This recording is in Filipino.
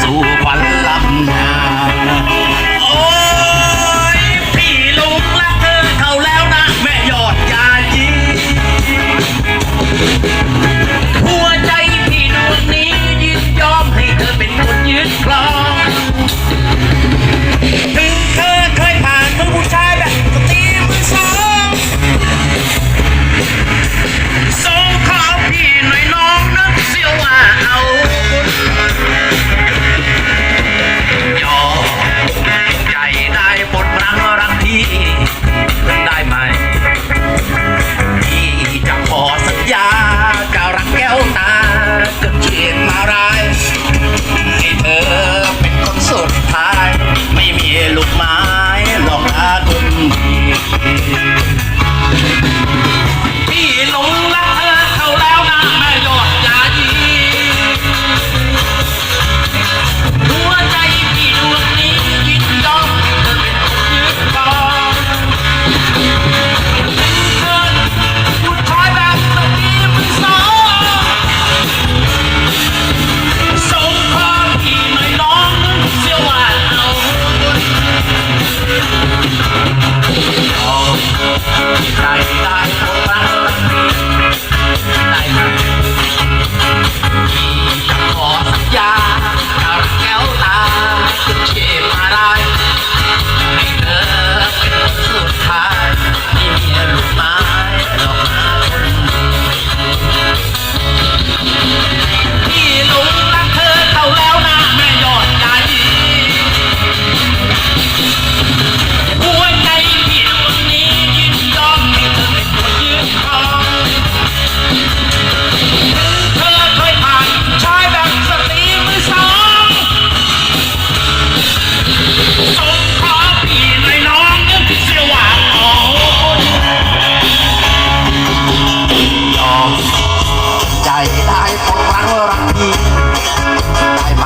สู่ Navidad. ได้ได้ปลดล้างรักดีได้ไหม